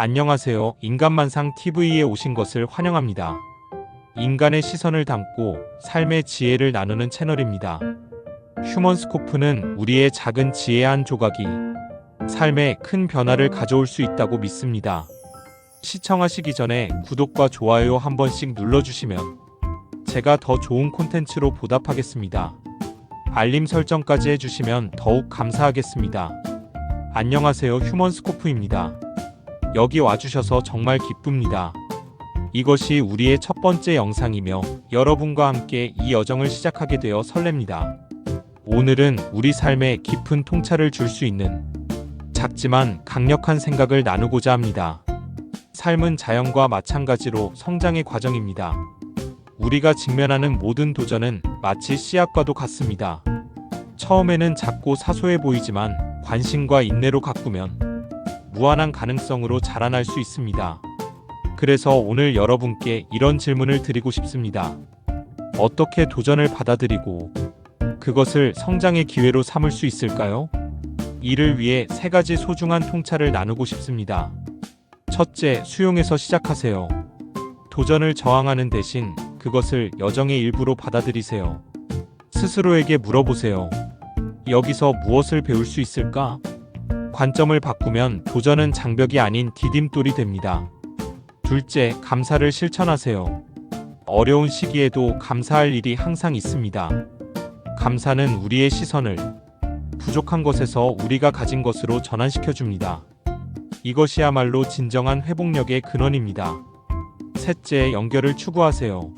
안녕하세요. 인간만상 TV에 오신 것을 환영합니다. 인간의 시선을 담고 삶의 지혜를 나누는 채널입니다. 휴먼스코프는 우리의 작은 지혜 한 조각이 삶에 큰 변화를 가져올 수 있다고 믿습니다. 시청하시기 전에 구독과 좋아요 한 번씩 눌러주시면 제가 더 좋은 콘텐츠로 보답하겠습니다. 알림 설정까지 해주시면 더욱 감사하겠습니다. 안녕하세요. 휴먼스코프입니다. 여기 와주셔서 정말 기쁩니다. 이것이 우리의 첫 번째 영상이며 여러분과 함께 이 여정을 시작하게 되어 설렙니다. 오늘은 우리 삶에 깊은 통찰을 줄 수 있는 작지만 강력한 생각을 나누고자 합니다. 삶은 자연과 마찬가지로 성장의 과정입니다. 우리가 직면하는 모든 도전은 마치 씨앗과도 같습니다. 처음에는 작고 사소해 보이지만 관심과 인내로 가꾸면 무한한 가능성으로 자라날 수 있습니다. 그래서 오늘 여러분께 이런 질문을 드리고 싶습니다. 어떻게 도전을 받아들이고 그것을 성장의 기회로 삼을 수 있을까요? 이를 위해 세 가지 소중한 통찰을 나누고 싶습니다. 첫째, 수용해서 시작하세요. 도전을 저항하는 대신 그것을 여정의 일부로 받아들이세요. 스스로에게 물어보세요. 여기서 무엇을 배울 수 있을까? 관점을 바꾸면 도전은 장벽이 아닌 디딤돌이 됩니다. 둘째, 감사를 실천하세요. 어려운 시기에도 감사할 일이 항상 있습니다. 감사는 우리의 시선을 부족한 것에서 우리가 가진 것으로 전환시켜 줍니다. 이것이야말로 진정한 회복력의 근원입니다. 셋째, 연결을 추구하세요.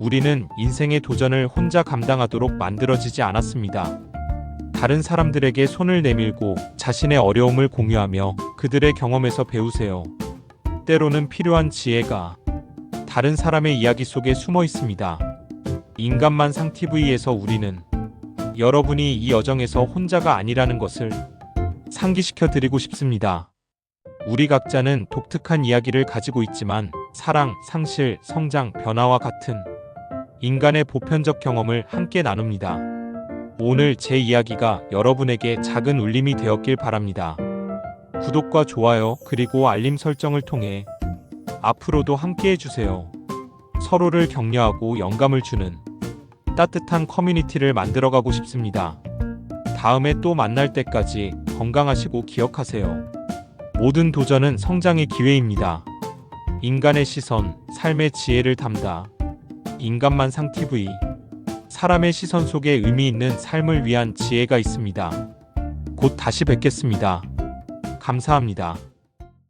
우리는 인생의 도전을 혼자 감당하도록 만들어지지 않았습니다. 다른 사람들에게 손을 내밀고 자신의 어려움을 공유하며 그들의 경험에서 배우세요. 때로는 필요한 지혜가 다른 사람의 이야기 속에 숨어 있습니다. 인간만상 TV에서 우리는 여러분이 이 여정에서 혼자가 아니라는 것을 상기시켜 드리고 싶습니다. 우리 각자는 독특한 이야기를 가지고 있지만 사랑, 상실, 성장, 변화와 같은 인간의 보편적 경험을 함께 나눕니다. 오늘 제 이야기가 여러분에게 작은 울림이 되었길 바랍니다. 구독과 좋아요 그리고 알림 설정을 통해 앞으로도 함께 해주세요. 서로를 격려하고 영감을 주는 따뜻한 커뮤니티를 만들어가고 싶습니다. 다음에 또 만날 때까지 건강하시고 기억하세요. 모든 도전은 성장의 기회입니다. 인간의 시선, 삶의 지혜를 담다. 인간만상 TV. 사람의 시선 속에 의미 있는 삶을 위한 지혜가 있습니다. 곧 다시 뵙겠습니다. 감사합니다.